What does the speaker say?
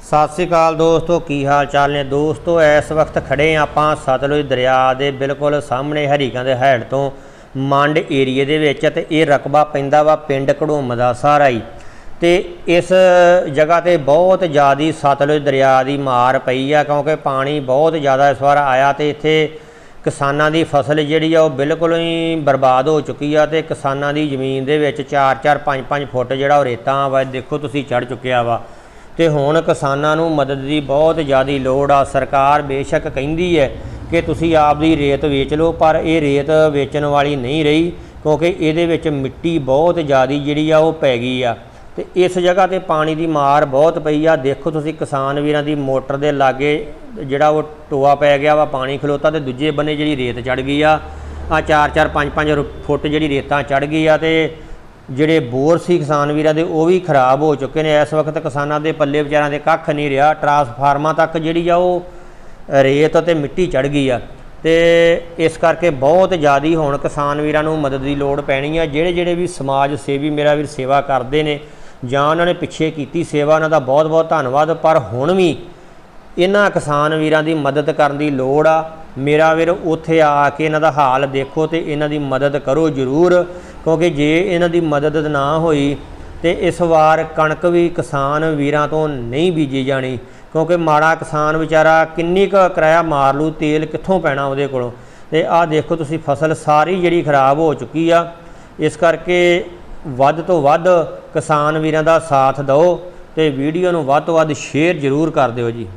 ਸਤਿ ਸ੍ਰੀ ਅਕਾਲ ਦੋਸਤੋ, ਕੀ ਹਾਲ ਚਾਲ ਨੇ? ਦੋਸਤੋ, ਇਸ ਵਕਤ ਖੜੇ ਹਾਂ ਆਪਾਂ ਸਤਲੁਜ ਦਰਿਆ ਦੇ ਬਿਲਕੁਲ ਸਾਹਮਣੇ ਹਰੀਕਾਂ ਦੇ ਹੈਡ ਤੋਂ ਮੰਡ ਏਰੀਏ ਦੇ ਵਿੱਚ ਤੇ ਇਹ ਰਕਬਾ ਪੈਂਦਾ ਵਾ ਪਿੰਡ ਘੜੂਮ ਦਾ ਸਾਰਾ ਹੀ। ਤੇ ਇਸ ਜਗ੍ਹਾ ਤੇ ਬਹੁਤ ਜ਼ਿਆਦੀ ਸਤਲੁਜ ਦਰਿਆ ਦੀ ਮਾਰ ਪਈ ਆ ਕਿਉਂਕਿ ਪਾਣੀ ਬਹੁਤ ਜ਼ਿਆਦਾ ਇਸ ਵਾਰ ਆਇਆ ਤੇ ਇੱਥੇ ਕਿਸਾਨਾਂ ਦੀ ਫਸਲ ਜਿਹੜੀ ਆ ਉਹ ਬਿਲਕੁਲ ਹੀ ਬਰਬਾਦ ਹੋ ਚੁੱਕੀ ਆ ਤੇ ਕਿਸਾਨਾਂ ਦੀ ਜ਼ਮੀਨ ਦੇ ਵਿੱਚ 4-4 5-5 ਫੁੱਟ ਜਿਹੜਾ ਉਹ ਰੇਤਾ ਵਾ, ਦੇਖੋ ਤੁਸੀਂ ਚੜ ਚੁੱਕਿਆ ਵਾ। ਤੇ ਹੁਣ ਕਿਸਾਨਾਂ ਨੂੰ ਮਦਦ ਦੀ ਬਹੁਤ ਜ਼ਿਆਦੀ ਲੋੜ ਆ। ਸਰਕਾਰ ਬੇਸ਼ੱਕ ਕਹਿੰਦੀ ਹੈ ਕਿ ਤੁਸੀਂ ਆਪਦੀ ਰੇਤ ਵੇਚ ਲਓ, ਪਰ ਇਹ ਰੇਤ ਵੇਚਣ ਵਾਲੀ ਨਹੀਂ ਰਹੀ, ਕਿਉਂਕਿ ਇਹਦੇ ਵਿੱਚ ਮਿੱਟੀ ਬਹੁਤ ਜ਼ਿਆਦੀ ਜਿਹੜੀ ਆ ਉਹ ਪੈ ਗਈ ਆ। ਤੇ ਇਸ ਜਗ੍ਹਾ ਤੇ ਪਾਣੀ ਦੀ ਮਾਰ ਬਹੁਤ ਪਈ ਆ। ਦੇਖੋ ਤੁਸੀਂ ਕਿਸਾਨ ਵੀਰਾਂ ਦੀ ਮੋਟਰ ਦੇ ਲਾਗੇ ਜਿਹੜਾ ਉਹ ਟੋਆ ਪੈ ਗਿਆ ਵਾ, ਪਾਣੀ ਖਲੋਤਾ ਤੇ ਦੂਜੇ ਬੰਨੇ ਜਿਹੜੀ ਰੇਤ ਚੜ ਗਈ ਆ। ਆ 4-4 5-5 ਫੁੱਟ ਜਿਹੜੀ ਰੇਤਾਂ ਚੜ ਗਈ ਆ ਤੇ ਜਿਹੜੇ ਬੋਰ ਸੀ ਕਿਸਾਨ ਵੀਰਾਂ ਦੇ, ਉਹ ਵੀ ਖਰਾਬ ਹੋ ਚੁੱਕੇ ਨੇ। ਇਸ ਵਕਤ ਕਿਸਾਨਾਂ ਦੇ ਪੱਲੇ ਵਿਚਾਰਾਂ ਦੇ ਕੱਖ ਨਹੀਂ ਰਿਹਾ। ਟਰਾਂਸਫਾਰਮਾਂ ਤੱਕ ਜਿਹੜੀ ਆ ਉਹ ਰੇਤ ਅਤੇ ਮਿੱਟੀ ਚੜ ਗਈ ਆ। ਤੇ ਇਸ ਕਰਕੇ ਬਹੁਤ ਜ਼ਿਆਦੀ ਹੁਣ ਕਿਸਾਨ ਵੀਰਾਂ ਨੂੰ ਮਦਦ ਦੀ ਲੋੜ ਪੈਣੀ ਆ। ਜਿਹੜੇ ਜਿਹੜੇ ਵੀ ਸਮਾਜ ਸੇਵੀ ਮੇਰਾ ਵੀਰ ਸੇਵਾ ਕਰਦੇ ਨੇ, ਜਾਂ ਉਹਨਾਂ ਨੇ ਪਿੱਛੇ ਕੀਤੀ ਸੇਵਾ, ਉਹਨਾਂ ਦਾ ਬਹੁਤ ਬਹੁਤ ਧੰਨਵਾਦ। ਪਰ ਹੁਣ ਵੀ ਇਹਨਾਂ ਕਿਸਾਨ ਵੀਰਾਂ ਦੀ ਮਦਦ ਕਰਨ ਦੀ ਲੋੜ ਆ। ਮੇਰਾ ਵੀਰ ਉੱਥੇ ਆ ਕੇ ਇਹਨਾਂ ਦਾ ਹਾਲ ਦੇਖੋ ਤੇ ਇਹਨਾਂ ਦੀ ਮਦਦ ਕਰੋ ਜ਼ਰੂਰ। ਕਿਉਂਕਿ ਜੇ ਇਹਨਾਂ ਦੀ ਮਦਦ ਨਾ ਹੋਈ ਤੇ ਇਸ ਵਾਰ ਕਣਕ ਵੀ ਕਿਸਾਨ ਵੀਰਾਂ ਤੋਂ ਨਹੀਂ ਬੀਜੀ ਜਾਣੀ, ਕਿਉਂਕਿ ਮਾੜਾ ਕਿਸਾਨ ਵਿਚਾਰਾ ਕਿੰਨੀ ਕੁ ਕਿਰਾਇਆ ਮਾਰ ਲੂ, ਤੇਲ ਕਿੱਥੋਂ ਪੈਣਾ ਉਹਦੇ ਕੋਲੋਂ? ਤੇ ਆਹ ਦੇਖੋ ਤੁਸੀਂ, ਫਸਲ ਸਾਰੀ ਜਿਹੜੀ ਖਰਾਬ ਹੋ ਚੁੱਕੀ ਆ, ਇਸ ਕਰਕੇ ਵੱਧ ਤੋਂ ਵੱਧ ਕਿਸਾਨ ਵੀਰਾਂ ਦਾ ਸਾਥ ਦਿਓ ਤੇ ਵੀਡੀਓ ਨੂੰ ਵੱਧ ਤੋਂ ਵੱਧ ਸ਼ੇਅਰ ਜ਼ਰੂਰ ਕਰ ਦਿਓ ਜੀ।